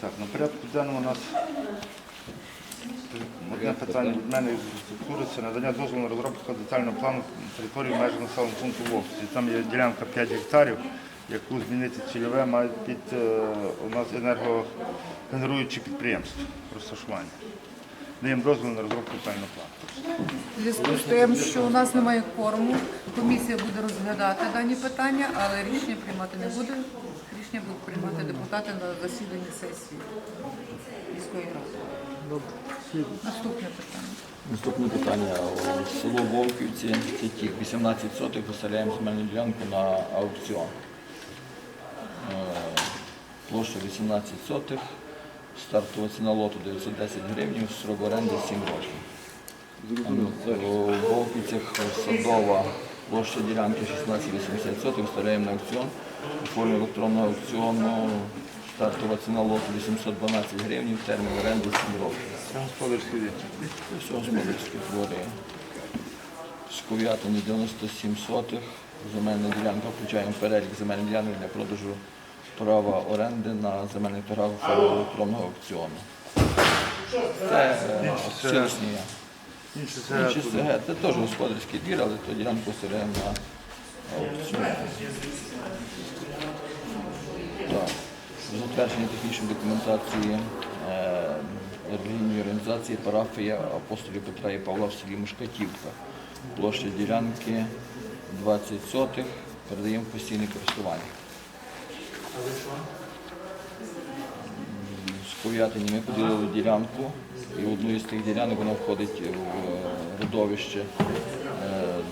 Так, на порядку денному у нас одне питання від мене із структури це надання дозволу на розробку детального плану території межі населеного пункту Вовці. Там є ділянка 5 гектарів, яку змінити цільове мають під е, у нас енергогенеруючі підприємства розташування. Даємо дозвіл на розробку детального плану. В зв'язку з тим, що у нас немає кворуму, комісія буде розглядати дані питання, але рішення приймати не буде. Рішення будуть приймати депутати на засіданні сесії міської ради. Наступне питання. Наступне питання. Село Вовківці, це ті 18 сотих, виселяємо земельну ділянку на аукціон. Е, Площа 18 сотих, стартова ціна лоту 910 гривень, срок оренди 7 років. У Вовківцях садова площа ділянки 1680 сотих, виставляємо на аукціон. У формі електронного аукціону стартова ціна лоту 812 гривень, термін оренди 7 років. Це господарський дій. Все господарські твори. Сков'ятині 97 сотих. Земельна ділянка. Включаємо перелік земельних ділянок для продажу права оренди на земельних торгах електронного аукціону. Це е, Інші СГ. Це теж господарський двір, але то ділянку селяємо на аукціон. Так. Затвердження технічної документації е, релігійної організації парафія апостолів Петра і Павла в селі Мушкатівка. Площа ділянки 20 сотих. Передаємо постійне користування. З ми поділили ділянку, і одну із тих ділянок вона входить в е, родовище е,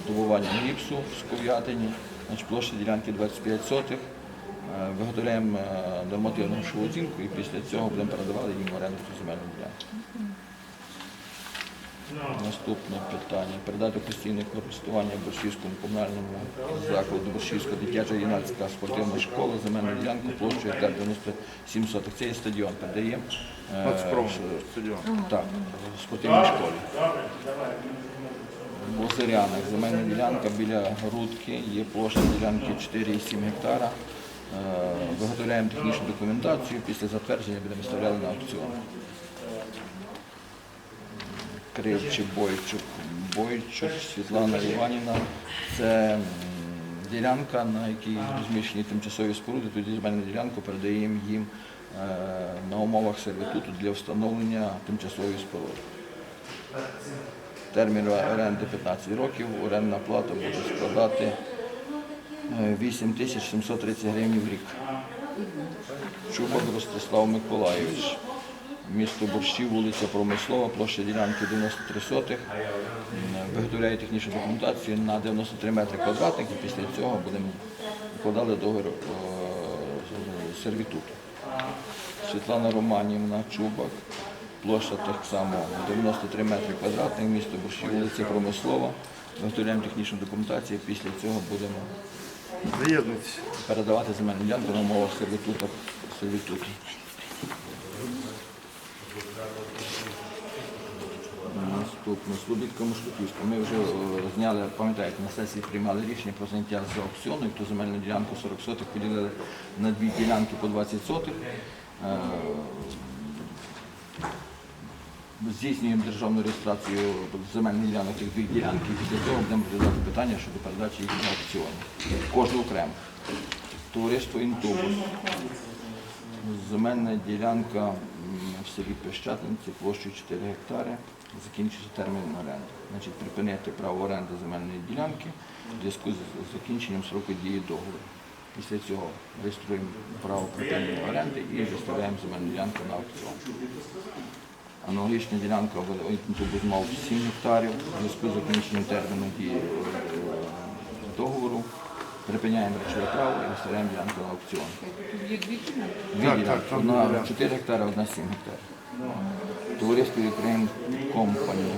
добування гіпсу в Ков'ятині. Значить, площа ділянки 25 сотих. Е, Виготовляємо нормативну грошову оцінку і після цього будемо передавати їм в оренду земельну ділянку. Наступне питання. Передати постійне користування Борщівському комунальному закладу Борщівська дитяча юнацька спортивна школа, земельну ділянку площею гектар 97 сотих. Це є стадіон. Передаємо е, стадіон. так, в спортивній школі. В Озерянах земельна ділянка біля Грудки, є площа ділянки 4,7 гектара. Е, Виготовляємо технічну документацію, після затвердження будемо виставляти на аукціон. Кривчик, Бойчук, Бойчук, Світлана Іванівна. Це ділянка, на якій розміщені тимчасові споруди. Тоді земельну ділянку передаємо їм е, на умовах сервітуту для встановлення тимчасової споруди. Термін оренди 15 років, орендна плата буде складати е, 8 тисяч 730 гривень в рік. Чубак Ростислав Миколайович. Місто Борщів, вулиця Промислова, площа ділянки 93 сотих. Виготовляє технічну документацію на 93 метри квадратних і після цього будемо вкладали договір е, сервітуту. Світлана Романівна, Чубак, площа так само 93 метри квадратних, місто Борщів, вулиця Промислова. Виготовляємо технічну документацію, після цього будемо передавати земельну ділянку на умовах сервітуту. Наступне Слобідка Мушкутівська. Ми вже е, зняли, пам'ятаєте, на сесії приймали рішення про заняття з аукціону, і ту земельну ділянку 40 сотих поділили на дві ділянки по 20 сотих. Е, Здійснюємо державну реєстрацію земельних ділянок тих двох ділянок і після цього будемо розглядати питання щодо передачі їх на аукціон. Кожну окремо. Товариство Інтубус. Земельна ділянка в селі Пещатинці площею 4 гектари. Закінчується термін оренди. Значить, припинити право оренди земельної ділянки в зв'язку з закінченням сроку дії договору. Після цього реєструємо право припинення оренди і виставляємо земельну ділянку на аукціон. Аналогічна ділянка мав 7 гектарів в зв'язку з закінченням терміну дії е, договору. Припиняємо речове право і виставляємо ділянку на аукціон. Тут є дві кімнати. Дві ділянки. одна 4 гектари, одна 7 гектарів. Товариство Ukraine Company.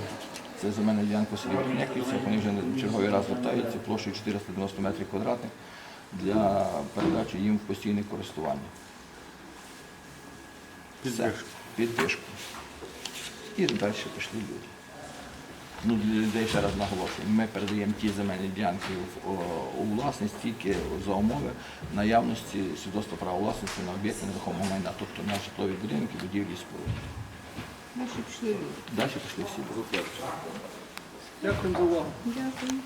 Це земельна ділянка селі Верхняківці. Вони вже на черговий раз звертаються площею 490 метрів квадратних для передачі їм в постійне користування. Все. Підпишку. І далі пішли люди. Ну, для людей ще раз наголошую, ми передаємо ті земельні ділянки в, о, у власність тільки за умови наявності свідоцтва права власності на об'єкти нерухомого майна, тобто на житлові будинки, будівлі і споруди. Пішли. Далі пішли всі. Дякую за увагу. Дякую.